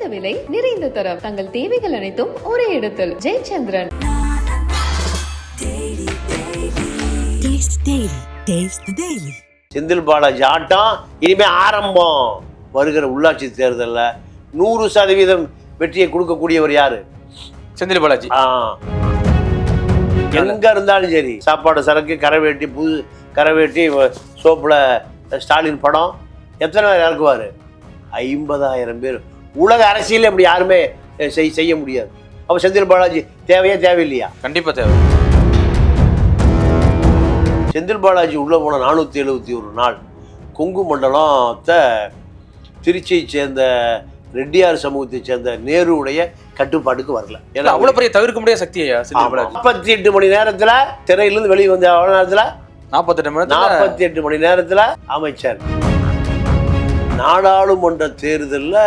குறைந்த விலை நிறைந்த தரம். தங்கள் தேவைகள் அனைத்தும் ஒரே இடத்தில். ஜெயச்சந்திரன். செந்தில் பாலாஜி ஆட்டம். இனிமே ஆரம்பம். வருகிற உள்ளாட்சி தேர்தலில் நூறு சதவீதம் வெற்றியை கொடுக்கக்கூடியவர் யாரு? செந்தில் பாலாஜி. எங்க இருந்தாலும் சரி. சாப்பாடு சரக்கு கரை வேட்டி புது கரை வேட்டி சோப்புல ஸ்டாலின் படம். எத்தனை பேர் இறக்குவாரு? ஐம்பதாயிரம் பேர். உலக அரசியல் அப்படி யாருமே செய் செய்ய முடியாது. அப்போ செந்தில் பாலாஜி தேவையா தேவையில்லையா? கண்டிப்பா தேவை. செந்தில் பாலாஜி உள்ளே போன நானூற்றி எழுபத்தி ஒரு நாள் கொங்கு மண்டலத்தை திருச்சியை சேர்ந்த ரெட்டியார் சமூகத்தை சேர்ந்த நேருவுடைய கட்டுப்பாட்டுக்கு வரல. ஏன்னா அவ்வளவு பெரிய தவிர்க்க முடியாத சக்தி நாற்பத்தி எட்டு மணி நேரத்தில் திரையிலிருந்து வெளியே வந்த அவ்வளோ நேரத்தில்? நாற்பத்தெட்டு மணி நாற்பத்தி எட்டு மணி நேரத்தில் அமைச்சர். நாடாளுமன்ற தேர்தலில்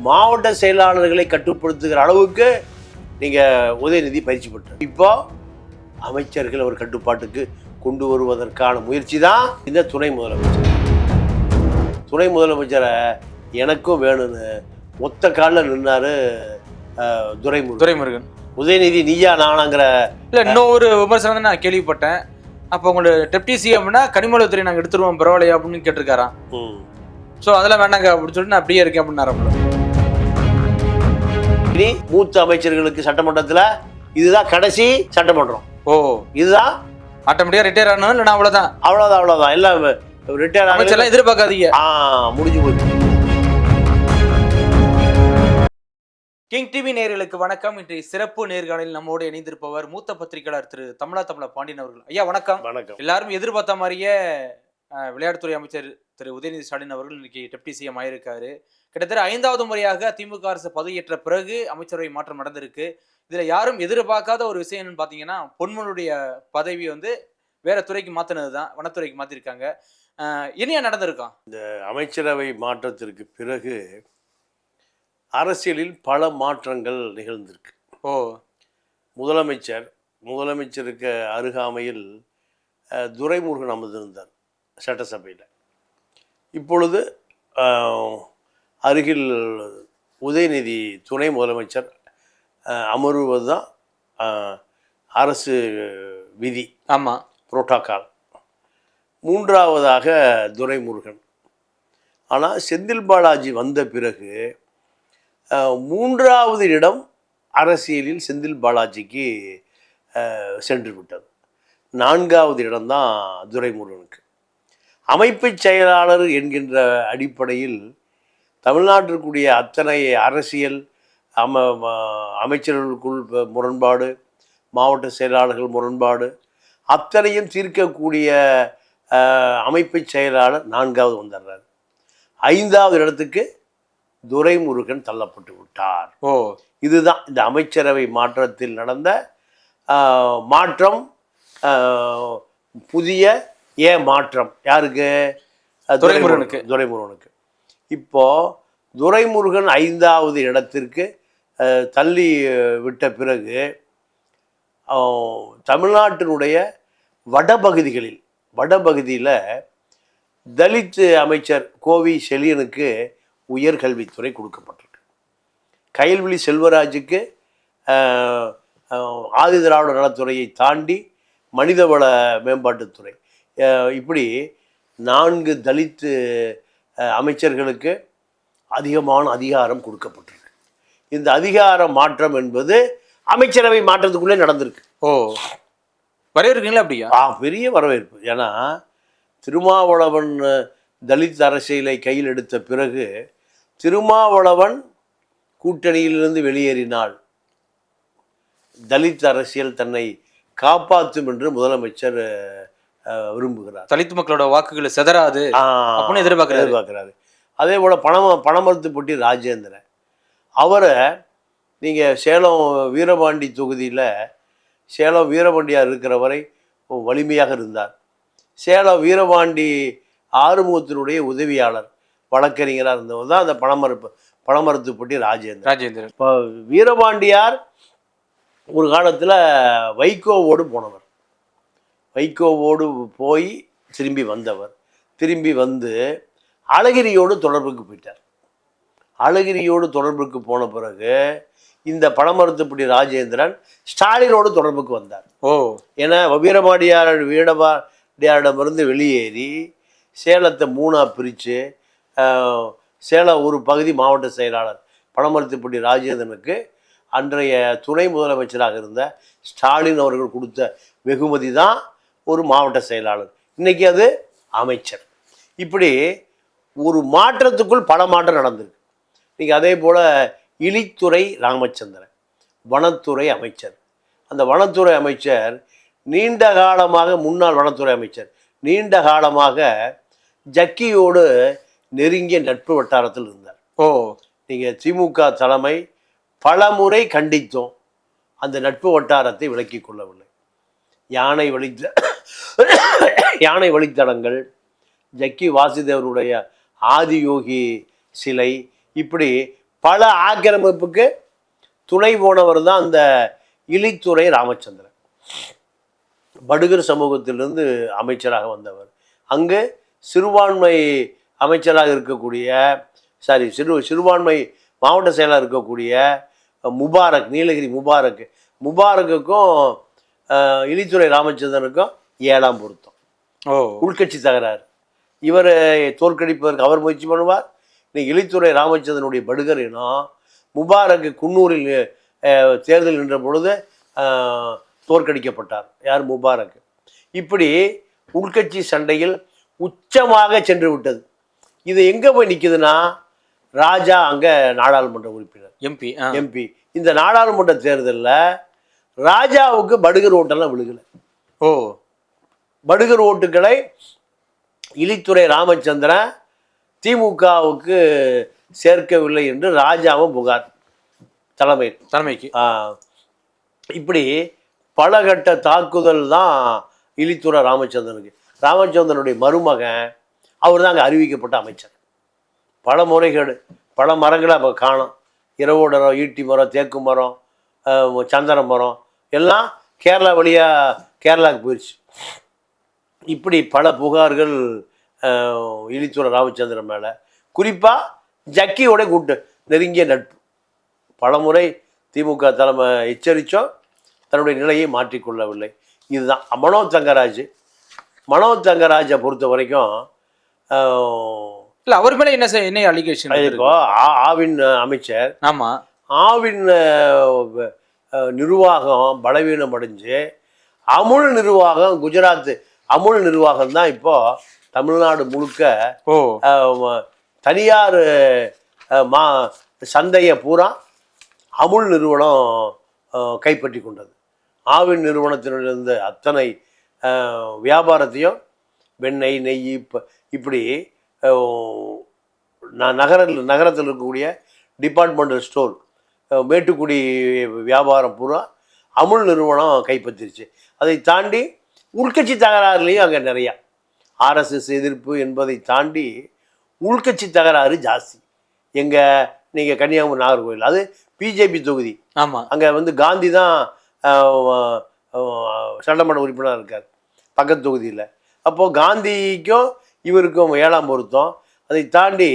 மாவட்ட செயலாளர்களை கட்டுப்படுத்துகிற அளவுக்கு நீங்கள் உதயநிதி பயிற்சி பெற்றார். இப்போ அமைச்சர்கள் அவர் கட்டுப்பாட்டுக்கு கொண்டு வருவதற்கான முயற்சி தான் இந்த துணை முதலமைச்சர். துணை முதலமைச்சரை எனக்கும் வேணும்னு ஒத்த காலில் நின்னாரு அஹ், துரைமுருகன். துரைமுருகன். உதயநிதி நீயா நானாங்கிற இல்ல இன்னொரு விமர்சனம் நான் கேள்விப்பட்டேன். அப்போ உங்களோட டெப்டி சிஎம்னா கனிமொழித்துறை நாங்க எடுத்துருவோம் பரவாயில்லையா அப்படின்னு கேட்டிருக்காராம். சோ அதெல்லாம் வேணாங்க அப்படின்னு சொல்லிட்டு நான் அப்படியே இருக்கேன் அப்படின்னு இனி மூத்த அமைச்சர்களுக்கு சட்டமன்றத்தில் இதுதான் கடைசி சட்டமன்றம். ஓ. இதுதான் ஆட்டோமேட்டிக்கா ரிட்டையர் ஆகணும் இல்ல நான் அவ்வளவுதான் அவ்வளோதான் அவ்வளோதான் எல்லாம் ரிட்டையர் அமைச்சர்லாம் எதிர்பார்க்காதீங்க. ஆ முடிஞ்சு போச்சு. கிங் டிவி நேயர்களுக்கு வணக்கம். இன்றைய சிறப்பு நேர்காணலில் நம்மோடு இணைந்திருப்பவர் மூத்த பத்திரிகையாளர் திரு தமிழா தமிழ பாண்டியன் அவர்கள். ஐயா வணக்கம். வணக்கம். எல்லாரும் எதிர்பார்த்த மாதிரியே விளையாட்டுத்துறை அமைச்சர் திரு உதயநிதி ஸ்டாலின் அவர்கள் இன்னைக்கு டெப்டி சிஎம் ஆயிருக்காரு. கிட்டத்தட்ட ஐந்தாவது முறையாக திமுக அரசு பதவியேற்ற பிறகு அமைச்சரவை மாற்றம் நடந்திருக்கு. இதுல யாரும் எதிர்பார்க்காத ஒரு விஷயம் என்னன்னு பாத்தீங்கன்னா பொன்மனுடைய பதவி வந்து வேற துறைக்கு மாத்தினது தான் வனத்துறைக்கு மாத்திருக்காங்க. அஹ், இனியா நடந்திருக்கான் அமைச்சரவை மாற்றத்திற்கு பிறகு அரசியலில் பல மாற்றங்கள் நிகழ்ந்திருக்கு. ஓ. முதலமைச்சர் முதலமைச்சருக்கு அருகாமையில் துரைமுருகன் அமர்ந்திருந்தார். சட்டசபையில். இப்பொழுது அருகில் உதயநிதி துணை முதலமைச்சர் அமருவது தான் அரசு விதி. ஆமா. புரோட்டோக்கால் மூன்றாவதாக துரைமுருகன். ஆனால் செந்தில் பாலாஜி வந்த பிறகு மூன்றாவது இடம் அரசியலில் செந்தில் பாலாஜிக்கு சென்று விட்டது. நான்காவது இடம்தான் துரைமுருகனுக்கு. அமைப்பு செயலாளர் என்கின்ற அடிப்படையில் தமிழ்நாட்டிற்குரிய அத்தனை அரசியல் அம அமைச்சர்களுக்குள் முரண்பாடு மாவட்ட செயலாளர்கள் முரண்பாடு அத்தனையும் தீர்க்கக்கூடிய அமைப்பு செயலாளர் நான்காவது வந்துடுறார். ஐந்தாவது இடத்துக்கு துரைமுருகன் தள்ளப்பட்டு விட்டார். ஓ. இதுதான் இந்த அமைச்சரவை மாற்றத்தில் நடந்த மாற்றம் புதிய ஏன் மாற்றம்? யாருக்கு? துரைமுருகனுக்கு. துரைமுருகனுக்கு. இப்போ துரைமுருகன் ஐந்தாவது இடத்திற்கு தள்ளி விட்ட பிறகு தமிழ்நாட்டினுடைய வடபகுதிகளில் வடபகுதியில் தலித் அமைச்சர் கோவி செலியனுக்கு உயர்கல்வித்துறை கொடுக்கப்பட்டிருக்கு. கயல்விழி செல்வராஜுக்கு ஆதி திராவிட நலத்துறையை தாண்டி மனிதவள மேம்பாட்டுத்துறை இப்படி நான்கு தலித் ஆஹ், அமைச்சர்களுக்கு அதிகமான அதிகாரம் கொடுக்கப்பட்டிருக்கு. இந்த அதிகார மாற்றம் என்பது அமைச்சரவை மாற்றத்துக்குள்ளே நடந்திருக்கு. ஓ. வரவேற்கிறீங்களா அப்படியா? ஆ பெரிய வரவேற்பு. ஏன்னா திருமாவளவன் தலித் அரசியலை கையில் எடுத்த பிறகு திருமாவளவன் கூட்டணியிலிருந்து வெளியேறினால் தலித் அரசியல் தன்னை காப்பாற்றும் என்று முதலமைச்சர் விரும்புகிறார். தலித் மக்களோட வாக்குகளை செதறாது அப்படின்னு எதிர்பார்க்கிறாரு. எதிர்பார்க்கிறாரு. அதே போல் பணம பணமருத்துப்பட்டி ராஜேந்திரன். அவரை நீங்கள் சேலம் வீரபாண்டி தொகுதியில் சேலம் வீரபாண்டியார் இருக்கிற வரை வலிமையாக இருந்தார். சேலம் வீரபாண்டி ஆறுமுகத்தினுடைய உதவியாளர் வழக்கறிஞராக இருந்தவர் தான் அந்த பணமறுப்பு பணமருத்துப்பட்டி ராஜேந்திரன். ராஜேந்திரன். இப்போ வீரபாண்டியார் ஒரு காலத்தில் வைகோவோடு போனவர். வைகோவோடு போய் திரும்பி வந்தவர். திரும்பி வந்து அழகிரியோடு தொடர்புக்கு போயிட்டார். அழகிரியோடு தொடர்புக்கு போன பிறகு இந்த பழமருத்துப்படி ராஜேந்திரன் ஸ்டாலினோடு தொடர்புக்கு வந்தார். ஓ. ஏன்னா வீரபாடியார் வீரபாடியாரிடமிருந்து வெளியேறி சேலத்தை மூணாக பிரித்து சேலம் ஒரு பகுதி மாவட்ட செயலாளர் பழமருத்துப்பட்டி ராஜேந்திரனுக்கு அன்றைய துணை முதலமைச்சராக இருந்த ஸ்டாலின் அவர்கள் கொடுத்த வெகுமதி தான் ஒரு மாவட்ட செயலாளர். இன்னைக்கு அது அமைச்சர். இப்படி ஒரு மாற்றத்துக்குள் பல மாற்றம் நடந்திருக்கு. நீங்கள் அதே போல் இலித்துறை ராமச்சந்திரன் வனத்துறை அமைச்சர். அந்த வனத்துறை அமைச்சர் நீண்ட காலமாக முன்னாள் வனத்துறை அமைச்சர் நீண்ட காலமாக ஜக்கியோடு நெருங்கிய நட்பு வட்டாரத்தில் இருந்தார். ஓ. நீங்கள் திமுக தலைமை பலமுறை கண்டித்தோம். அந்த நட்பு வட்டாரத்தை விலக்கிக் கொள்ளவில்லை. யானை வழித்த யானை வழித்தடங்கள் ஜக்கி வாசுதேவனுடைய ஆதியோகி சிலை இப்படி பல ஆக்கிரமிப்புக்கு துணை போனவர் தான் அந்த இலித்துறை ராமச்சந்திரன். படுகர் சமூகத்திலிருந்து அமைச்சராக வந்தவர். அங்கு சிறுபான்மை அமைச்சராக இருக்கக்கூடிய சாரி சிறு சிறுபான்மை மாவட்ட செயலாக இருக்கக்கூடிய முபாரக் நீலகிரி முபாரக் முபாரக்குக்கும் அஹ், இலித்துறை ராமச்சந்திரனுக்கும் ஏழாம் பொருத்தம். ஓ. உள்கட்சி தகராறு. இவர் தோற்கடிப்பதற்கு அவர் முயற்சி பண்ணுவார். இன்னைக்கு இலித்துறை ராமச்சந்திரனுடைய படுகர் இனம் முபாரக் குன்னூரில் தேர்தல் நின்ற பொழுது தோற்கடிக்கப்பட்டார். யார்? முபாரக். இப்படி உள்கட்சி சண்டையில் உச்சமாக சென்று விட்டது. இது எங்கே போய் நிற்குதுன்னா ராஜா அங்கே நாடாளுமன்ற உறுப்பினர். எம்பி எம்பி இந்த நாடாளுமன்ற தேர்தலில் ராஜாவுக்கு படுகர் ஓட்டெல்லாம் விழுகலை. ஓ. படுகர் ஓட்டுகளை இலித்துறை ராமச்சந்திரன் திமுகவுக்கு சேர்க்கவில்லை என்று ராஜாவும் புகார் தலைமையில் தலைமைக்கு. இப்படி பல கட்ட தாக்குதல் தான் இலித்துறை ராமச்சந்திரனுக்கு. ராமச்சந்திரனுடைய மருமகன் அவர் தான் அங்கே அறிவிக்கப்பட்ட அமைச்சர். பல முறைகேடு பல மரங்களை அப்போ காணும். இரவோடரம் ஈட்டி மரம் தேக்கு மரம் சந்தன மரம் எல்லாம் கேரளா வழியாக கேரளாவுக்கு போயிடுச்சு இப்படி பல புகார்கள் இலித்துறை ராமச்சந்திரன் மேலே. குறிப்பாக ஜக்கியோட கூட்டு நெருங்கிய நட்பு. பலமுறை திமுக தலைமை எச்சரித்தோம் தன்னுடைய நிலையை மாற்றிக்கொள்ளவில்லை. இதுதான். மனோ தங்கராஜ் மனோ தங்கராஜை பொறுத்த வரைக்கும் இல்ல அவர் மேல என்ன சார் என்ன அலிகேஷன் ஆ- ஆவின் அமைச்சர். ஆமா. ஆவின் நிர்வாகம் பலவீனம் அடைஞ்சு அமுல் நிர்வாகம் குஜராத் அமுல் நிர்வாகம் தான் இப்போ தமிழ்நாடு முழுக்க தனியார் மா சந்தையை பூரா அமுல் நிறுவனம் கைப்பற்றி கொண்டது. ஆவின் நிறுவனத்திலிருந்து அத்தனை வியாபாரத்தையும் வெண்ணெய் நெய் இப்ப இப்படி அஹ், ந நகர நகரத்தில் இருக்கக்கூடிய டிபார்ட்மெண்டல் ஸ்டோர் மேட்டுக்குடி வியாபாரம் பூரா அமுல் நிறுவனம் கைப்பற்றிருச்சு. அதை தாண்டி உள்கட்சி தகராறுலேயும் அங்கே நிறையா. ஆர்எஸ்எஸ் எதிர்ப்பு என்பதை தாண்டி உள்கட்சி தகராறு ஜாஸ்தி. எங்கள் நீங்கள் கன்னியாகுமரி நாகர்கோவில் அது பிஜேபி தொகுதி. ஆமா. அங்கே வந்து காந்தி தான் சட்டமன்ற உறுப்பினராக இருக்கார். பக்கத்து தொகுதியில். அப்போது காந்திக்கும் இவருக்கும் ஏழாம் பொருத்தம். அதை தாண்டி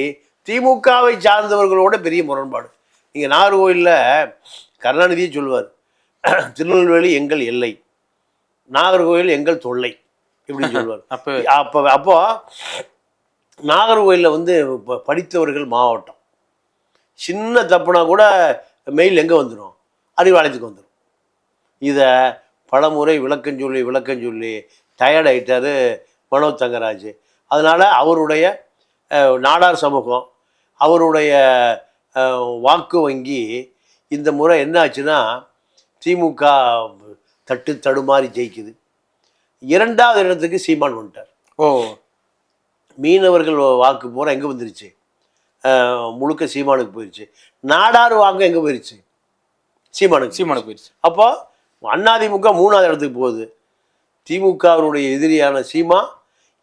திமுகவை சார்ந்தவர்களோட பெரிய முரண்பாடு. நீங்கள் நாகர்கோவிலில் கருணாநிதியே சொல்லுவார் திருநெல்வேலி எங்கள் எல்லை. நாகர்கோவில் எங்கள் தொல்லை இப்படின்னு சொல்லுவார் அப்ப அப்போ அப்போ நாகர்கோயிலில் வந்து படித்தவர்கள் மாவட்டம். சின்ன தப்புனா கூட மெயில் எங்கே வந்துடும் அறிவாலயத்துக்கு வந்துடும் இதை பலமுறை விளக்கம் சொல்லி விளக்கம் சொல்லி டயர்ட் ஆயிட்டாரு மனோ தங்கராஜ். அதனால் அவருடைய நாடார் சமூகம் அவருடைய வாக்கு வங்கி இந்த முறை என்ன ஆச்சுன்னா திமுக தட்டு தடுமாறி ஜெயிக்குது. இரண்டாவது இடத்துக்கு சீமான் வந்துட்டார். ஓ. மீனவர்கள் வாக்கு பூரா எங்கே வந்துருச்சு? முழுக்க சீமானுக்கு போயிடுச்சு நாடார் வாக்கு எங்கே போயிடுச்சு சீமானுக்கு சீமானுக்கு போயிடுச்சு அப்போ அதிமுக மூணாவது இடத்துக்கு போகுது. திமுகவினுடைய எதிரியான சீமா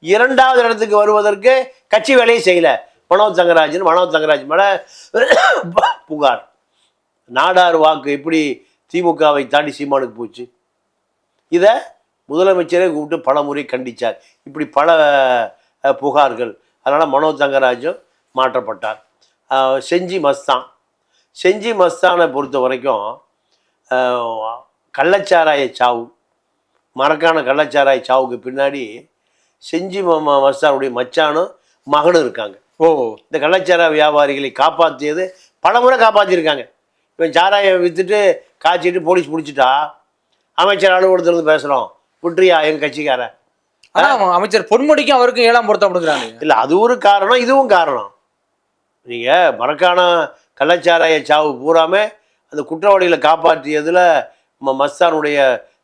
இரண்டாவது இடத்துக்கு வருவதற்கு கட்சி வேலையை செய்யல. மனோ தங்கராஜன் மனோ தங்கராஜ் மேலே புகார். நாடார் வாக்கு எப்படி திமுகவை தாண்டி சீமானுக்கு போச்சு? இதை முதலமைச்சரே கூப்பிட்டு பல முறை கண்டிச்சார். இப்படி பல புகார்கள். அதனால் மனோ தங்கராஜும் மாற்றப்பட்டார். செஞ்சி மஸ்தான். செஞ்சி மஸ்தானை பொறுத்த வரைக்கும் கள்ளச்சாராய சாவு மரக்கான கள்ளச்சாராய சாவுக்கு பின்னாடி செஞ்சி மஸ்தானுடைய மச்சானும் மகனும் இருக்காங்க. ஓ. இந்த கள்ளச்சாராய வியாபாரிகளை காப்பாற்றியது பல முறை காப்பாற்றிருக்காங்க இவன் சாராயம் விற்றுட்டு காய்ச்சிட்டு போலீஸ் பிடிச்சிட்டா அமைச்சர் அலுவலகத்திலிருந்து பேசுகிறோம் விட்டுறியா எங்கள் கட்சிக்காரன். அமைச்சர் பொன்முடிக்கும் அவருக்கும் ஏழாம் பொருத்தம் அப்படிங்கிறாங்க இல்லை அது ஒரு காரணம் இதுவும் காரணம். நீங்கள் மரக்கான கள்ளச்சாராய சாவு பூராமே அந்த குற்றவாளிகளை காப்பாற்றியதில் மஸ்தானுடைய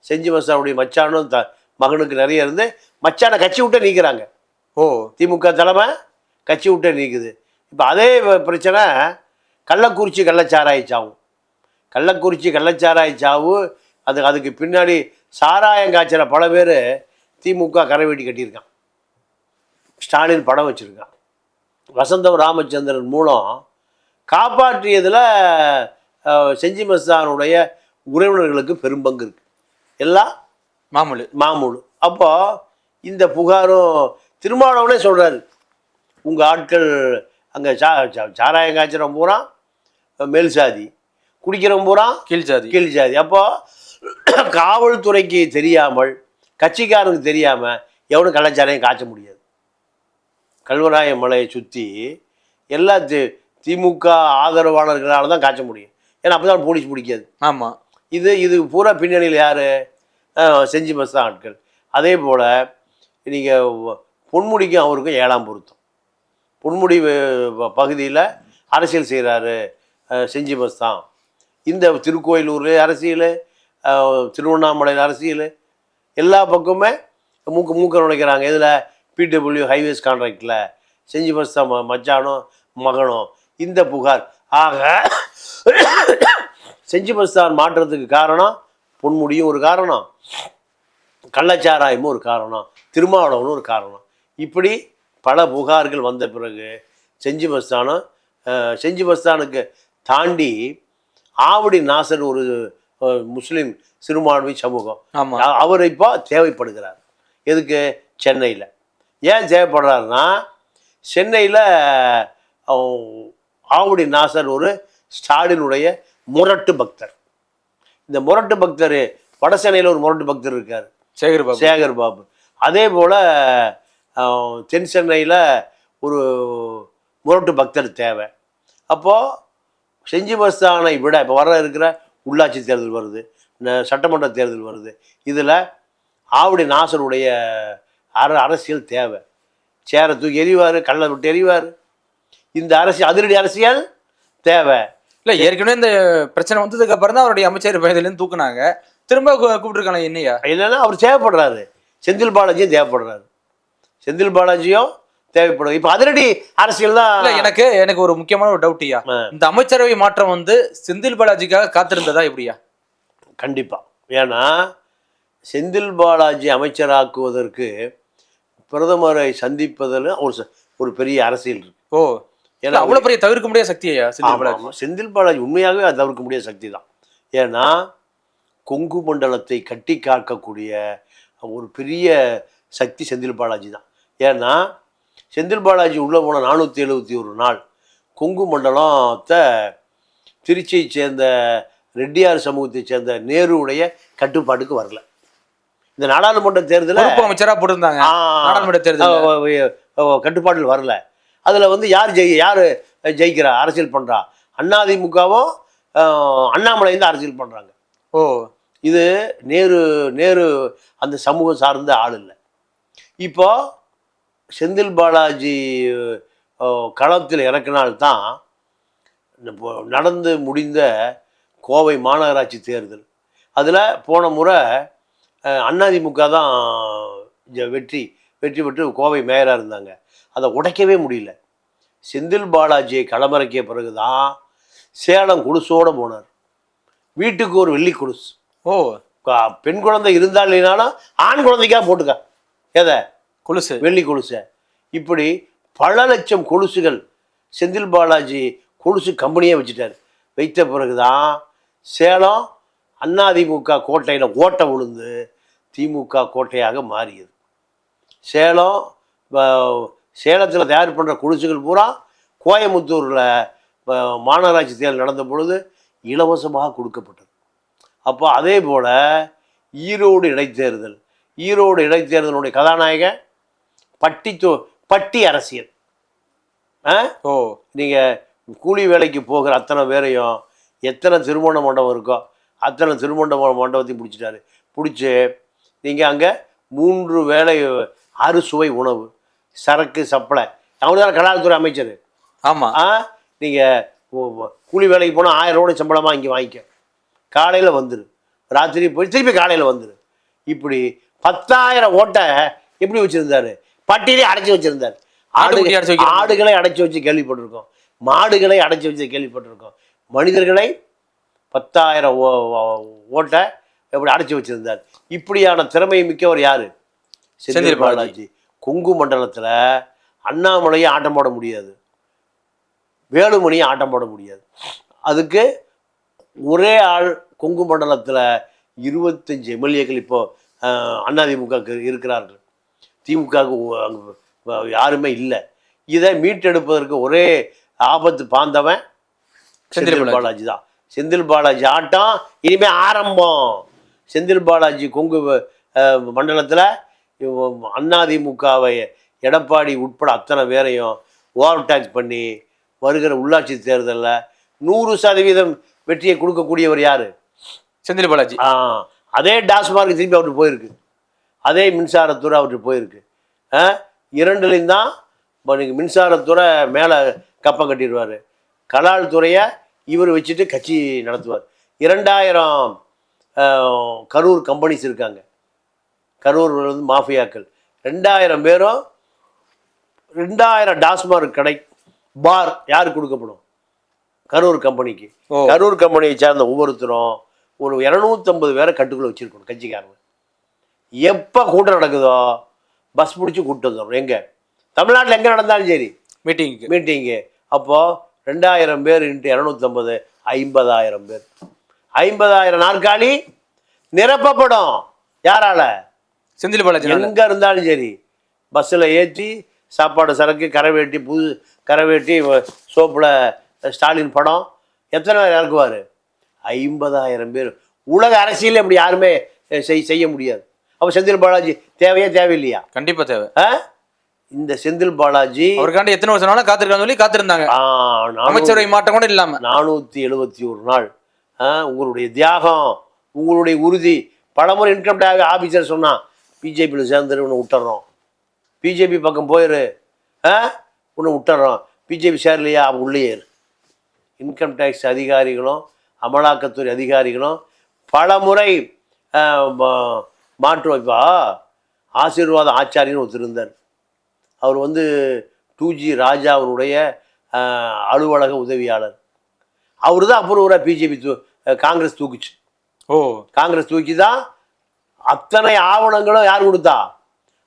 செஞ்சி மஸ்தானுடைய மச்சானும் த மகனுக்கு நிறைய இருந்து மச்சானை கட்சி விட்டே நீக்கிறாங்க. ஓ. திமுக தலைமை கட்சி விட்டே நீக்குது. இப்போ அதே பிரச்சனை கள்ளக்குறிச்சி கள்ளச்சாராய சாவு. கள்ளக்குறிச்சி கள்ளச்சாராய சாவு அது அதுக்கு பின்னாடி சாராயம் காய்ச்சற பல பேர் திமுக கரை வெட்டி கட்டியிருக்கான். ஸ்டாலின் படம் வச்சுருக்கான். வசந்தம் ராமச்சந்திரன் மூலம் காப்பாற்றியதில் செஞ்சி மஸ்தானுடைய உறவினர்களுக்கு பெரும்பங்கு இருக்குது எல்லாம் மாமூலு. மாமூல். அப்போ இந்த புகாரும் திருமாவளவனே சொல்கிறாரு உங்கள் ஆட்கள் அங்கே சா சாராயம் காய்ச்சறவன் பூரா மேல் சாதி. குடிக்கிறவன் பூரா கீழ் ஜாதி கீழ் ஜாதி அப்போ காவல்துறைக்கு தெரியாமல் கட்சிக்காரனுக்கு தெரியாமல் எவனும் கள்ளச்சாராயம் காய்ச்ச முடியாது. கல்வராய மலையை சுற்றி எல்லா தி திமுக ஆதரவாளர்களால் தான் காய்ச்ச முடியும். ஏன்னா அப்போ தான் போலீஸ் பிடிக்காது. ஆமா. இது இது பூரா பின்னணியில் யார்? செஞ்சி பஸ் தான் ஆட்கள். அதே போல் நீங்கள் பொன்முடிக்கும் அவருக்கும் ஏழாம் பொருத்தம். பொன்முடி பகுதியில் அரசியல் செய்கிறாரு செஞ்சி பஸ் தான். இந்த திருக்கோயிலூர் அரசியல் திருவண்ணாமலையில் அரசியல் எல்லா பக்கமுமே மூக்கு மூக்க நுழைக்கிறாங்க. இதில் பிடபிள்யூ ஹைவேஸ் கான்ட்ராக்டில் செஞ்சு பஸ் தான் மகனோ மச்சானும் மகனும் இந்த புகார். ஆக செஞ்சு பஸ்தான் மாற்றத்துக்கு காரணம் பொன்முடியும் ஒரு காரணம். கள்ளச்சாராயமும் ஒரு காரணம். திருமாவளவனும் ஒரு காரணம். இப்படி பல புகார்கள் வந்த பிறகு செஞ்சு பஸ்தானம் செஞ்சு பஸ்தானுக்கு தாண்டி ஆவடி நாசர் ஒரு முஸ்லிம் சிறுபான்மை சமூகம். அவர் இப்போ தேவைப்படுகிறார். எதுக்கு? சென்னையில். ஏன் தேவைப்படுறாருன்னா சென்னையில் ஆவுடி நாசர் ஒரு ஸ்டாலினுடைய முரட்டு பக்தர். இந்த முரட்டு பக்தர் வட சென்னையில் ஒரு முரட்டு பக்தர் இருக்கார். சேகர் பாபு. சேகர் பாபு. அதே போல் தென் சென்னையில் ஒரு முரட்டு பக்தர் தேவை. அப்போது செஞ்சி மஸ்தானை விட இப்போ வர இருக்கிற உள்ளாட்சி தேர்தல் வருது ந- சட்டமன்ற தேர்தல் வருது. இதில் ஆவுடி நாசருடைய அர அரசியல் தேவை. சேரை தூக்கி எறிவார் கல்லை விட்டு எறிவார். இந்த அரசியல் அதிரடி அரசியல் தேவை. இல்ல ஏற்கனவே இந்த பிரச்சனை வந்ததுக்கு அப்புறம் தான் அவருடைய அமைச்சர் பதவியிலேருந்து தூக்குனாங்க. திரும்ப கூப்பிட்டிருக்காங்க என்னையா? இல்லைன்னா அவர் தேவைப்படுறாரு. செந்தில் பாலாஜியும் தேவைப்படுறாரு. செந்தில் பாலாஜியும் தேவைப்படுது இப்போ அதிரடி அரசியல் தான் எனக்கு எனக்கு ஒரு முக்கியமான ஒரு டவுட்யா. இந்த அமைச்சரவை மாற்றம் வந்து செந்தில் பாலாஜிக்காக காத்திருந்ததா எப்படியா? கண்டிப்பாக ஏன்னா செந்தில் பாலாஜி அமைச்சராக்குவதற்கு பிரதமரை சந்திப்பதில் ஒரு ஒரு பெரிய அரசியல் இருக்கு. ஓ. ஏன்னா இல்ல அவ்வளவு பெரிய தவிர்க்க முடியாத சக்தியா செந்தில் பாலாஜி. செந்தில் பாலாஜி உண்மையாகவே அது தவிர்க்க முடியாத சக்தி தான். ஏன்னா கொங்கு மண்டலத்தை கட்டி காக்கக்கூடிய ஒரு பெரிய சக்தி செந்தில் பாலாஜி தான். ஏன்னா செந்தில் பாலாஜி உள்ளே போன நானூற்றி எழுபத்தி ஒரு நாள் கொங்கு மண்டலத்தை திருச்சியை சேர்ந்த ரெட்டியார் சமூகத்தை சேர்ந்த நேருவுடைய கட்டுப்பாட்டுக்கு வரல. இந்த நாடாளுமன்ற தேர்தலில் பொறுப்பு அமைச்சரா போட்டிருந்தாங்க. நாடாளுமன்ற தேர்தல் கட்டுப்பாட்டில் வரல. அதில் வந்து யார் ஜெயி யார் ஜெயிக்கிறா அரசியல் பண்ணுறா அதிமுகவும் அண்ணாமலை தான் அரசியல் பண்ணுறாங்க ஓ. இது நேரு நேரு அந்த சமூகம் சார்ந்த ஆள் இல்லை. இப்போ செந்தில் பாலாஜி களத்தில் இறக்கினால்தான் நடந்து முடிந்த கோவை மாநகராட்சி தேர்தல். அதில் போன முறை அஹ், அதிமுக தான் வெற்றி வெற்றி பெற்று கோவை மேயராக இருந்தாங்க. அதை உடைக்கவே முடியல. செந்தில் பாலாஜியை களமிறக்கிய பிறகு தான் சேலம் குடிசோடு போனார். வீட்டுக்கு ஒரு வெள்ளி குடிசு. ஓ. பெண் குழந்தை இருந்தா இல்லைனாலும் ஆண் குழந்தைக்கா போட்டுக்க. எதை? கொலுசு. வெள்ளி கொலுசு. இப்படி பல லட்சம் கொலுசுகள் செந்தில் பாலாஜி கொலுசு கம்பெனியே வச்சுட்டார். வைத்த பிறகுதான் சேலம் அதிமுக கோட்டையில் ஓட்டை விழுந்து திமுக கோட்டையாக மாறியது. சேலம் சேலத்தில் தயார் பண்ணுற கொலுசுகள் பூரா கோயம்புத்தூரில் மாநகராட்சி தேர்தல் நடந்த பொழுது இலவசமாக கொடுக்கப்பட்டது. அப்போ அதே போல் ஈரோடு இடைத்தேர்தல். ஈரோடு இடைத்தேர்தலுடைய கதாநாயகன் பட்டி தொ பட்டி அரசியல். ஆ? ஓ. நீங்கள் கூலி வேலைக்கு போகிற அத்தனை பேரையும் எத்தனை திருமண மண்டபம் இருக்கோ அத்தனை திருமண மண்டபத்தையும் பிடிச்சிட்டாரு. பிடிச்சி நீங்கள் அங்கே மூன்று வேலை அறுசுவை உணவு சரக்கு சப்ளை. அவர் தான் கலாச்சாரத்துறை அமைச்சர். ஆமா. ஆ? நீங்கள் கூலி வேலைக்கு போனால் ஆயிரம் ரூபாய் சம்பளமாக இங்கே வாங்கிக்க. காலையில் வந்துரு. ராத்திரி போய் திருப்பி காலையில் வந்துரு. இப்படி பத்தாயிரம் ஓட்டை எப்படி வச்சுருந்தாரு? பட்டியலே அடைச்சி வச்சுருந்தார். மாதிரி. ஆடுகளை அடைச்சி வச்சு கேள்விப்பட்டிருக்கோம். மாடுகளை அடைச்சி வச்சு கேள்விப்பட்டிருக்கோம். மனிதர்களை பத்தாயிரம் ஓட்டை எப்படி அடைச்சி வச்சிருந்தார். இப்படியான திறமை மிக்கவர் யாரு? செந்தில் பாலாஜி. கொங்கு மண்டலத்தில் அண்ணாமலையை ஆட்டம் போட முடியாது. வேலுமணியை ஆட்டம் போட முடியாது. அதுக்கு ஒரே ஆள் கொங்கு மண்டலத்தில் இருபத்தஞ்சு எம்எல்ஏக்கள் இப்போ அதிமுக இருக்கிறார்கள். திமுகவுக்கு அங்கே யாருமே இல்லை. இதை மீட்டெடுப்பதற்கு ஒரே ஆபத்து பாந்தவன் செந்தில் பாலாஜி. தான். செந்தில் பாலாஜி ஆட்டம் இனிமே ஆரம்பம். செந்தில் பாலாஜி கொங்கு மண்டலத்தில் அதிமுகவை எடப்பாடி உட்பட அத்தனை பேரையும் ஓவர் டேக் பண்ணி வருகிற உள்ளாட்சி தேர்தலில் நூறு சதவீதம் வெற்றியை கொடுக்கக்கூடியவர் யாரு? செந்தில் பாலாஜி. ஆ அதே டாஸ்மார்க் திருப்பி அவருக்கு போயிருக்கு. அதே மின்சாரத்துறை அவருக்கு போயிருக்கு. இரண்டுலையும் தான் இப்போ நீங்கள் மின்சாரத்துறை மேலே கப்பம் கட்டிடுவார். கலால் துறையை இவர் வச்சுட்டு கட்சி நடத்துவார். இரண்டாயிரம் கரூர் கம்பெனிஸ் இருக்காங்க. கரூர் வந்து மாஃபியாக்கள். ரெண்டாயிரம் பேரும் ரெண்டாயிரம் டாஸ்மார்க் கடை பார் யாருக்கு கொடுக்கப்படும்? கரூர் கம்பெனிக்கு. கரூர் கம்பெனியை சேர்ந்த ஒவ்வொருத்தரும் ஒரு இரநூத்தம்பது பேரை கட்டுக்குள்ள வச்சிருக்கணும் கட்சிக்காரங்க. எப்போ கூட்டம் நடக்குதோ? பஸ் பிடிச்சி கூப்பிட்டு வந்துடும் எங்கே? தமிழ்நாட்டில் எங்கே நடந்தாலும் சரி. மீட்டிங்க்கு மீட்டிங்கு அப்போது ரெண்டாயிரம் பேர் இன்ட்டு இரநூத்தம்பது ஐம்பதாயிரம் பேர். ஐம்பதாயிரம் நாற்காலி நிரப்பப்படும். யாரால? செந்தில் பாலாஜி எங்க இருந்தாலும் சரி. பஸ்ஸில் ஏற்றி சாப்பாடு சரக்கு கரை வெட்டி புது கரை வெட்டி சோப்பில் ஸ்டாலின் படம். எத்தனை பேர் இறக்குவார்? ஐம்பதாயிரம் பேர். உலக அரசியல் இப்படி யாருமே செய் செய்ய முடியாது. அப்போ செந்தில் பாலாஜி தேவையா தேவையில்லையா? கண்டிப்பா தேவை? இந்த செந்தில் பாலாஜி அவருக்காண்டி எத்தனை வருஷம் நாளும் காத்திருக்கான்னு சொல்லி காத்திருந்தாங்க. அமைச்சரவை மாற்றம் கூட இல்லாம. நானூற்றி எழுபத்தி ஒரு நாள். உங்களுடைய தியாகம் உங்களுடைய உறுதி. பலமுறை இன்கம் டேக்ஸ் ஆஃபீஸர் சொன்னான் பிஜேபியில் சேர்ந்துரு உன்னை விட்டுறோம். பிஜேபி பக்கம் போயிரு. உன்னை விட்டுறோம். பிஜேபி சேரலையா? அவ உள்ளே ஏறு இன்கம் டேக்ஸ் அதிகாரிகளும் அமலாக்கத்துறை அதிகாரிகளும் பல முறை மாற்று வைப்பா ஆசீர்வாத ஆச்சாரியன்னு ஒருத்தர் இருந்தார். அவர் வந்து டூ ஜி ராஜாவினுடைய ஆஹ், அலுவலக உதவியாளர். அவர் தான் அப்புறம் ஒரு பிஜேபி தூ காங்கிரஸ் தூக்குச்சு. ஓ. காங்கிரஸ் தூக்கி தான் அத்தனை ஆவணங்களும் யார் கொடுத்தா?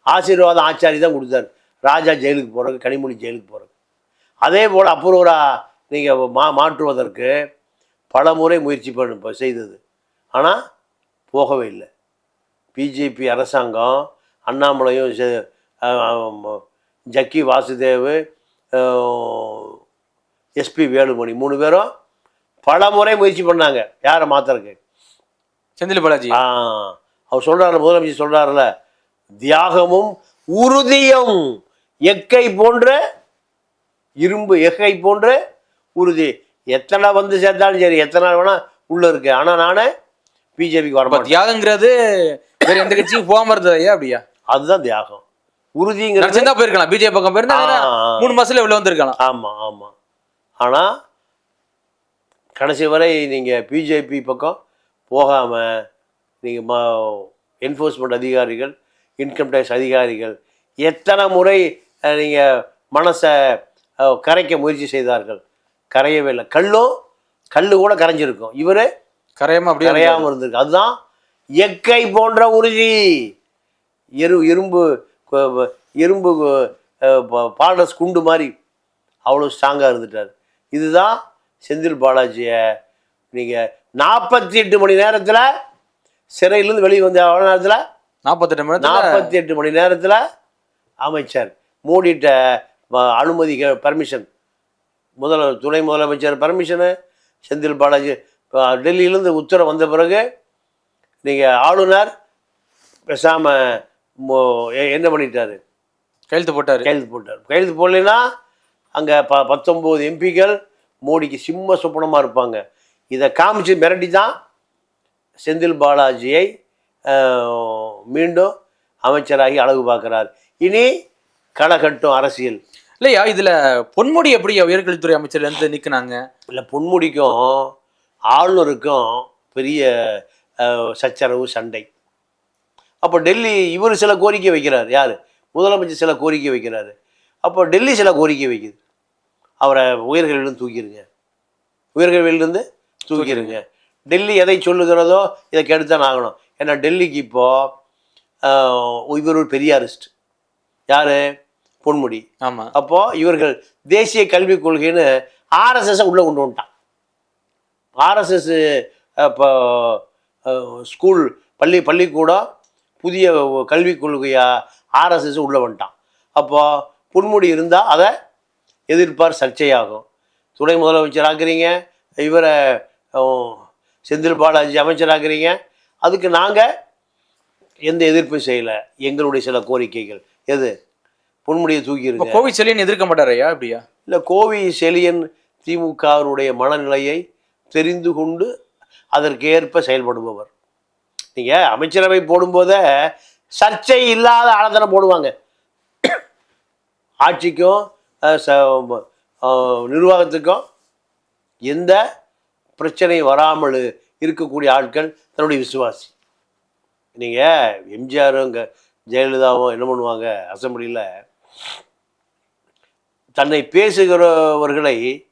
ஆசீர்வாதம் ஆச்சாரி தான் கொடுத்தார். ராஜா ஜெயிலுக்கு போகிறது கனிமொழி ஜெயிலுக்கு போகிறது அதே போல் அப்புறவரா நீங்கள் மா மாற்றுவதற்கு பல முறை முயற்சி பண்ண செய்தது. ஆனால் போகவே இல்லை. பிஜேபி அரசாங்கம் அண்ணாமலையும் ஜக்கி வாசுதேவ் எஸ்பி வேலுமணி மூணு பேரும் பல முறை முயற்சி பண்ணாங்க. யாரை மாற்றுறதுக்கு செந்தில் பாலாஜி. ஆ அவர் சொல்றாரு முதலமைச்சர் சொல்றாருல தியாகமும் உறுதியும் எக்கை போன்ற இரும்பு எக்கை போன்ற உறுதி. எத்தனை வந்து சேர்த்தாலும் சரி எத்தனை நாள் வேணா உள்ள இருக்கு. ஆனா நானே பிஜேபிக்கு வர தியாகங்கிறது வேற எந்த கட்சியும் போகாம இருந்தது ஐயா அப்படியா? அதுதான் தியாகம். உறுதிங்கிறது நினைச்சிருந்தா போயிருக்கலாம். பிஜேபி பக்கம் போயிருந்தா. மூணு மாசத்துல உள்ள வந்திருக்கலாம். ஆமா ஆமா. ஆனா கடைசி வரை நீங்க பிஜேபி பக்கம் போகாம நீங்க ம என்ஃபோர்ஸ்மெண்ட் அதிகாரிகள் இன்கம் டேக்ஸ் அதிகாரிகள் எத்தனை முறை நீங்க மனசை கரைக்க முயற்சி செய்தார்கள்? கரையவே இல்லை. கல்லும் கல்லு கூட கரைஞ்சிருக்கும். இவரு கரையாம அப்படியே கரையாம இருந்திருக்கு. அதுதான் எக்கை போன்ற உறுதி எரு இரும்பு இரும்பு பால்டஸ் குண்டு மாதிரி அவ்வளோ ஸ்ட்ராங்காக இருந்துட்டார். இதுதான் செந்தில் பாலாஜியை நீங்கள் நாற்பத்தி எட்டு மணி நேரத்தில் சிறையிலேருந்து வெளியே வந்த எவ்வளோ நேரத்தில்? நாற்பத்தெட்டு மணி நாற்பத்தி எட்டு மணி நேரத்தில் அமைச்சர். மூடிட்ட அனுமதி பர்மிஷன் முதல துணை முதலமைச்சர் பர்மிஷனு செந்தில் பாலாஜி டெல்லியிலேருந்து உத்தரவு வந்த பிறகு நீங்கள் ஆளுநர் பேசாமல் என்ன பண்ணிட்டாரு? கையெழுத்து போட்டாரு. கையெழுத்து போட்டார். கையெழுத்து போடலைன்னா அங்கே ப பத்தொம்போது எம்பிக்கள் மோடிக்கு சிம்ம சொப்பனமாக இருப்பாங்க. இதை காமிச்சு மிரட்டி தான் செந்தில் பாலாஜியை மீண்டும் அமைச்சராகி அழகு பார்க்குறார். இனி களை கட்டும் அரசியல். இல்லையா? இதுல பொன்முடி எப்படி உயர்கல்வித்துறை அமைச்சர்ல இருந்து நிக்குனாங்க? இல்லை பொன்முடிக்கும் ஆளுநருக்கும் பெரிய சச்சரவு சண்டை. அப்போ டெல்லி இவர் சில கோரிக்கை வைக்கிறார். யார்? முதலமைச்சர் சில கோரிக்கை வைக்கிறாரு. அப்போ டெல்லி சில கோரிக்கை வைக்குது. அவரை உயர்கல்வியிலிருந்து தூக்கிடுங்க உயர்கல்வியிலிருந்து தூக்கிடுங்க டெல்லி எதை சொல்லுகிறதோ இதை கெடுத்தான் ஆகணும். ஏன்னா டெல்லிக்கு இப்போது இவர் ஒரு பெரியாரிஸ்ட். யார்? பொன்முடி. ஆமா. அப்போ இவர்கள் தேசிய கல்விக் கொள்கைன்னு ஆர்எஸ்எஸ் உள்ள கொண்டு வந்துட்டான். ஆர்எஸ்எஸ் இப்போ ஸ்கூல் பள்ளி பள்ளிக்கூடம் புதிய கல்விக் கொள்கையா ஆர்எஸ்எஸ் உள்ள வந்துட்டான். அப்போ பொன்முடி இருந்தால் அதை எதிர்ப்பார் சர்ச்சையாகும். துணை முதலமைச்சர் ஆக்குறீங்க இவரை செந்தில் பாலாஜி அமைச்சராக்குறீங்க. அதுக்கு நாங்கள் எந்த எதிர்ப்பும் செய்யலை. எங்களுடைய சில கோரிக்கைகள். எது? பொன்முடியை இப்ப தூக்கிடுங்க கோவி செல்லியன் எதிர்க்க மாட்டாரையா அப்படியா? இல்லை கோவி செலியன் திமுகவினுடைய மனநிலையை தெரிந்து கொண்டு அதற்கேற்ப செயல்படுபவர். நீங்கள் அமைச்சரவை போடும்போதே சர்ச்சை இல்லாத ஆலோசனை போடுவாங்க. ஆட்சிக்கும் ச- நிர்வாகத்துக்கும் எந்த பிரச்சனையும் வராமல் இருக்கக்கூடிய ஆட்கள் தன்னுடைய விசுவாசி. நீங்கள் எம்ஜிஆரும் இங்கே ஜெயலலிதாவும் என்ன பண்ணுவாங்க அசம்பிளியில் தன்னை பேசுகிறவர்களை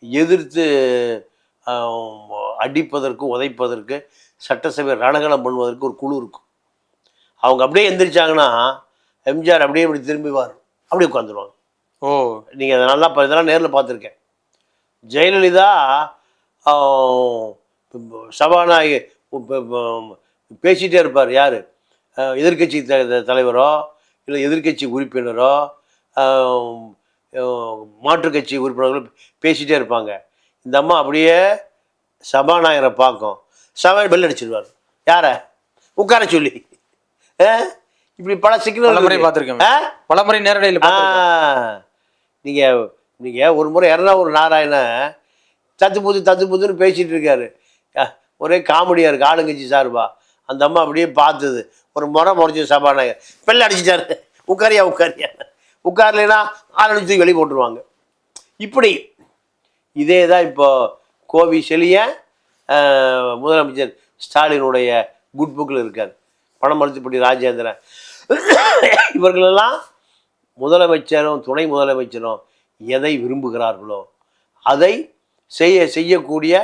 எதிர்த்து அடிப்பதற்கு உதைப்பதற்கு சட்டசபை ரணகலம் பண்ணுவதற்கு ஒரு குழு இருக்கும். அவங்க அப்படியே எந்திரிச்சாங்கன்னா எம்ஜிஆர் அப்படியே இப்படி திரும்பிவார். அப்படியே உட்காந்துருவாங்க ஓ. நீங்கள் அதை நல்லா இதெல்லாம் நேரில் பார்த்துருக்கேன். ஜெயலலிதா சபாநாயகி பேசிகிட்டே இருப்பார். யார்? எதிர்க்கட்சி த தலைவரோ இல்லை எதிர்க்கட்சி உறுப்பினரோ ஆம், ஆம், மாற்றுக் கட்சி உறுப்பினர்களும் பேசிகிட்டே இருப்பாங்க. இந்த அம்மா அப்படியே சபாநாயகரை பார்க்கும். சபை பெல் அடிச்சிடுவார் யாரை? உட்கார சொல்லி. ஆ? இப்படி பல சிக்கல் பல முறை பார்த்திருக்கேன். பல முறை நேரடியில். நீங்கள் நீங்கள் ஒரு முறை ஒரு நாராயண தத்து புது தத்து புதுன்னு பேசிகிட்டு இருக்காரு. ஒரே காமெடியாக இருக்குது ஆளுங்கட்சி சார்பா. அந்த அம்மா அப்படியே பார்த்தது. ஒரு முறை முறைச்சி சபாநாயகர். பெல்ல அடிச்சிட்டாரு. உட்காரியா உட்காரியா? உட்காரலைன்னா ஆள் தூக்கி வெளியே போட்டுருவாங்க. இப்படி இதே தான் இப்போ கோவி செலிய முதலமைச்சர் ஸ்டாலினுடைய குட் புக்கில் இருக்கார். பணமரத்துப்பட்டி ராஜேந்திரன். இவர்களெல்லாம் முதலமைச்சரும் துணை முதலமைச்சரும் எதை விரும்புகிறார்களோ அதை செய்ய செய்யக்கூடிய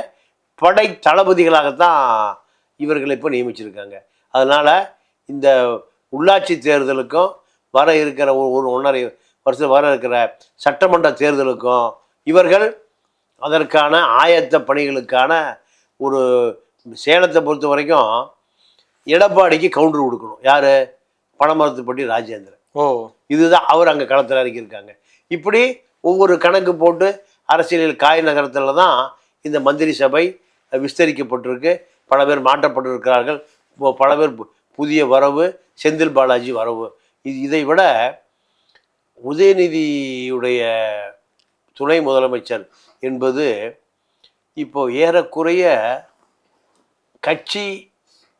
படை தளபதிகளாகத்தான் இவர்களை இப்போ நியமிச்சிருக்காங்க. அதனால் இந்த உள்ளாட்சி தேர்தலுக்கும் வர இருக்கிற ஒரு ஒரு ஒன்றரை வருஷம் வர இருக்கிற சட்டமன்ற தேர்தலுக்கும் இவர்கள் அதற்கான ஆயத்த பணிகளுக்கான ஒரு சேலத்தை பொறுத்த வரைக்கும் எடப்பாடிக்கு கவுண்டர் கொடுக்கணும். யார்? பணமரத்துப்பட்டி ராஜேந்திரன். ஓ. இதுதான் அவர் அங்கே களத்தில் இறக்கியிருக்காங்க இப்படி ஒவ்வொரு கணக்கு போட்டு அரசியலில் காய் நகரத்தில் தான் இந்த மந்திரி சபை விஸ்தரிக்கப்பட்டிருக்கு. பல பேர் மாற்றப்பட்டிருக்கிறார்கள். இப்போ பல பேர் புதிய வரவு செந்தில் பாலாஜி வரவு. இது இதை விட உதயநிதியுடைய துணை முதலமைச்சர் என்பது இப்போ ஏறக்குறைய கட்சி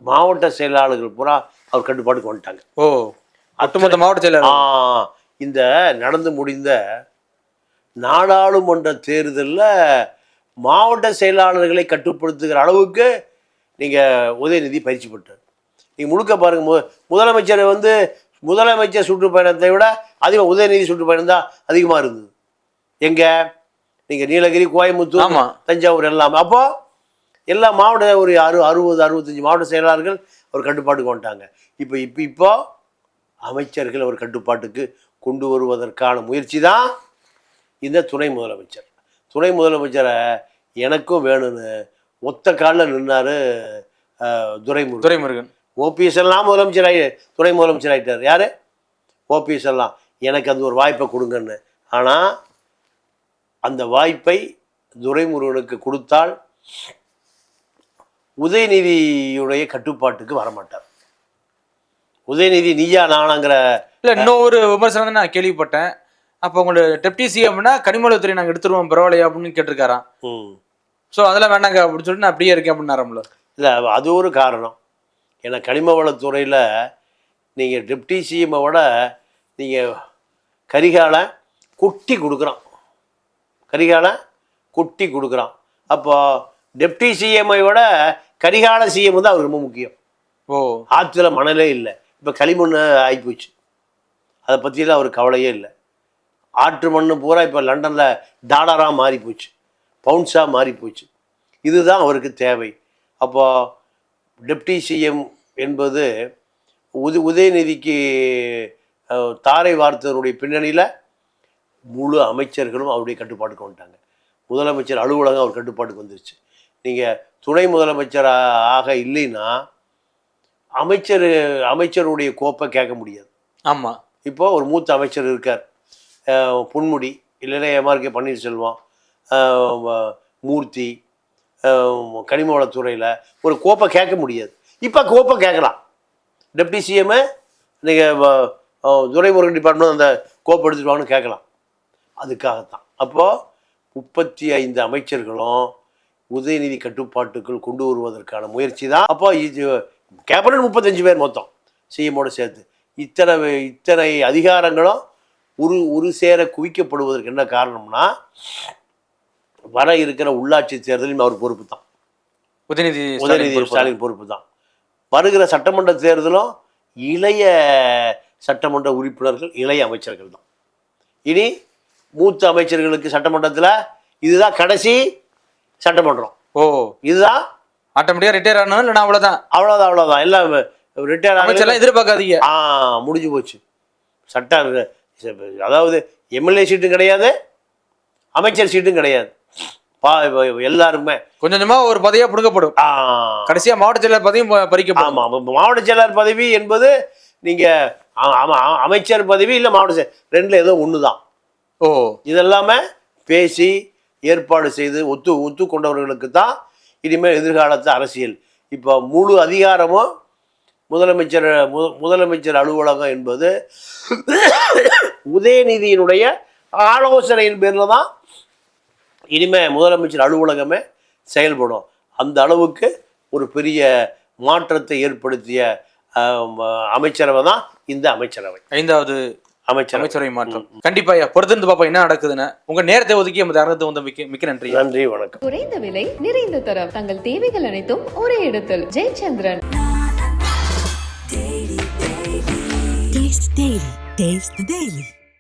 மாவட்ட செயலாளர்கள் பூரா அவர் கட்டுப்பாட்டுக்கு வந்துட்டாங்க. ஓ ஒட்டுமொத்த மாவட்ட செயலர் ஆ, இந்த நடந்து முடிந்த நாடாளுமன்ற தேர்தலில் மாவட்ட செயலாளர்களை கட்டுப்படுத்துகிற அளவுக்கு நீங்கள் உதயநிதி பயிற்சி பெற்றார். நீங்கள் முழுக்க பாருங்க மு முதலமைச்சர் வந்து முதலமைச்சர் சுற்றுப்பயணத்தை விட அதிகம் உதயநிதி சுற்றுப்பயணம் தான் அதிகமாக இருந்தது. எங்கே? நீங்கள் நீலகிரி கோயம்புத்தூர் ஆமா. தஞ்சாவூர் எல்லாமே. அப்போ எல்லா மாவட்ட ஒரு அறு அறுபது அறுபத்தஞ்சு மாவட்ட செயலாளர்கள் ஒரு கட்டுப்பாட்டுக்கு வந்துட்டாங்க. இப்போ இப்போ இப்போ அமைச்சர்கள் ஒரு கட்டுப்பாட்டுக்கு கொண்டு வருவதற்கான முயற்சி தான் இந்த துணை முதலமைச்சர். துணை முதலமைச்சரை எனக்கும் வேணும்னு ஒத்த காலில் நின்னாரு துரைமுருகன். துரைமுருகன். ஓபிஎஸ் எல்லாம் முதலமைச்சர் ஆகி துணை முதலமைச்சர் ஆகிட்டார் யார்? ஓபிஎஸ் எல்லாம். எனக்கு அது ஒரு வாய்ப்பை கொடுங்கன்னு. ஆனால் அந்த வாய்ப்பை துரைமுருகனுக்கு கொடுத்தால் உதயநிதியுடைய கட்டுப்பாட்டுக்கு வரமாட்டார். உதயநிதி நீயா நானாங்கிற இல்ல இன்னொரு விமர்சனம் தான் நான் கேள்விப்பட்டேன். அப்போ உங்களோட டெப்டி சிஎம்னா கனிமொழித்துறை நாங்க எடுத்துருவோம் பரவாயில்லையா அப்படின்னு கேட்டிருக்காராம். ஸோ அதெல்லாம் வேணாங்க அப்படின்னு சொல்லிட்டு நான் அப்படியே இருக்கேன் அப்படின்னாராம்ல இல்லை அது ஒரு காரணம். ஏன்னா கனிம வளத்துறையில் நீங்கள் டெப்டி சிஎம்மை விட நீங்கள் கரிகாலை கொட்டி கொடுக்குறான். கரிகாலை கொட்டி கொடுக்குறான். அப்போ டெப்டி சிஎம்ஐ விட கரிகால சிஎம் தான் அவர் ரொம்ப முக்கியம். ஓ. ஆற்றுல மணலே இல்லை. இப்போ களிமண் ஆகிப்போச்சு அதை பற்றியெல்லாம் அவர் கவலையே இல்லை. ஆற்று மண்ணு பூரா இப்போ லண்டனில் டாலராக மாறி போச்சு பவுன்ஸாக மாறி போச்சு இதுதான் அவருக்கு தேவை. அப்போ டெப்டி சிஎம் என்பது உத உதயநிதிக்கு தாரை வார்த்ததனுடைய பின்னணியில் முழு அமைச்சர்களும் அவருடைய கட்டுப்பாட்டுக்கு வந்துட்டாங்க. முதலமைச்சர் அலுவலகம் அவர் கட்டுப்பாட்டுக்கு வந்துருச்சு. நீங்கள் துணை முதலமைச்சராக ஆக இல்லைன்னா அமைச்சர் அமைச்சருடைய கோப்பை கேட்க முடியாது. ஆமா. இப்போ ஒரு மூத்த அமைச்சர் இருக்கார். பொன்முடி இல்லைன்னா எம்ஆர்கே பன்னீர்செல்வம் மூர்த்தி கனிம வளத்துறையில் ஒரு கோப்பை கேட்க முடியாது. இப்போ கோப்பை கேட்கலாம். டெப்டி சிஎம்மு நீங்கள் துரைமுருகன் டிபார்ட்மெண்ட் அந்த கோப்பை எடுத்துட்டு வாங்கன்னு கேட்கலாம். அதுக்காகத்தான். அப்போது முப்பத்தி ஐந்து அமைச்சர்களும் உதயநிதி கட்டுப்பாட்டுக்குள் கொண்டு வருவதற்கான முயற்சி தான் அப்போ இது கேபினட் முப்பத்தஞ்சு பேர் மொத்தம் சிஎம்மோட சேர்த்து. இத்தனை இத்தனை அதிகாரங்களும் ஒரு ஒரு சேர குவிக்கப்படுவதற்கு என்ன காரணம்னா வர இருக்கிற உள்ளாட்சி தேர்தலில் அவர் பொறுப்பு தான் உதயநிதி உதயநிதி. ஸ்டாலின் பொறுப்பு தான் வருகிற சட்டமன்ற தேர்தலும் இளைய சட்டமன்ற உறுப்பினர்கள் இளைய அமைச்சர்கள் தான் இனி மூத்த அமைச்சர்களுக்கு சட்டமன்றத்தில் இதுதான் கடைசி சட்டமன்றம். ஓ. இதுதான் ஆட்டோமேட்டிக்கா ரிட்டையர் ஆகணும் இல்லைன்னா அவ்வளவுதான்? அவ்வளோதான் அவ்வளோதான் எல்லாம் ரிட்டையர் அமைச்சர்லாம் எதிர்பார்க்காதீங்க. ஆ முடிஞ்சு போச்சு. சட்டம் அதாவது எம்எல்ஏ சீட்டும் கிடையாது அமைச்சர் சீட்டும் கிடையாது. பா எல்லாருமே. கொஞ்சம் கொஞ்சமா ஒரு பதவியா புடுங்கப்படும். ஆ. கடைசியா மாவட்ட செயலர் பதவியும் பறிக்கப்படும். ஆமாம் மாவட்ட செயலாளர் பதவி என்பது நீங்கள் அமைச்சர் பதவி இல்லை மாவட்ட செயல் ரெண்டில் ஏதோ ஒன்று தான் ஓ. இதெல்லாமே பேசி ஏற்பாடு செய்து ஒத்து ஒத்து கொண்டவர்களுக்கு தான் இனிமேல் எதிர்காலத்து அரசியல். இப்போ முழு அதிகாரமும் முதலமைச்சர் மு முதலமைச்சர் அலுவலகம் என்பது உதயநிதியினுடைய ஆலோசனையின் பேரில் தான் இனிமே முதலமைச்சர் அலுவலகமே செயல்படும். அந்த அளவுக்கு ஒரு பெரிய மாற்றத்தை ஏற்படுத்திய அமைச்சரவை தான் இந்த அமைச்சரவை. ஐந்தாவது அமைச்சரவை அமைச்சரவை மாற்றம். கண்டிப்பா ஐயா பொறுத்திருந்து பாப்பா என்ன நடக்குதுன்னு. உங்க நேரத்தை ஒதுக்கி நமது அரங்கத்தை வந்து மிக்க மிக்க நன்றி நன்றி வணக்கம். குறைந்த விலை நிறைந்த தரம். தங்கள் தேவைகள் அனைத்தும் ஒரே இடத்தில். Jayachandran. Taste the Daily. Taste the Daily.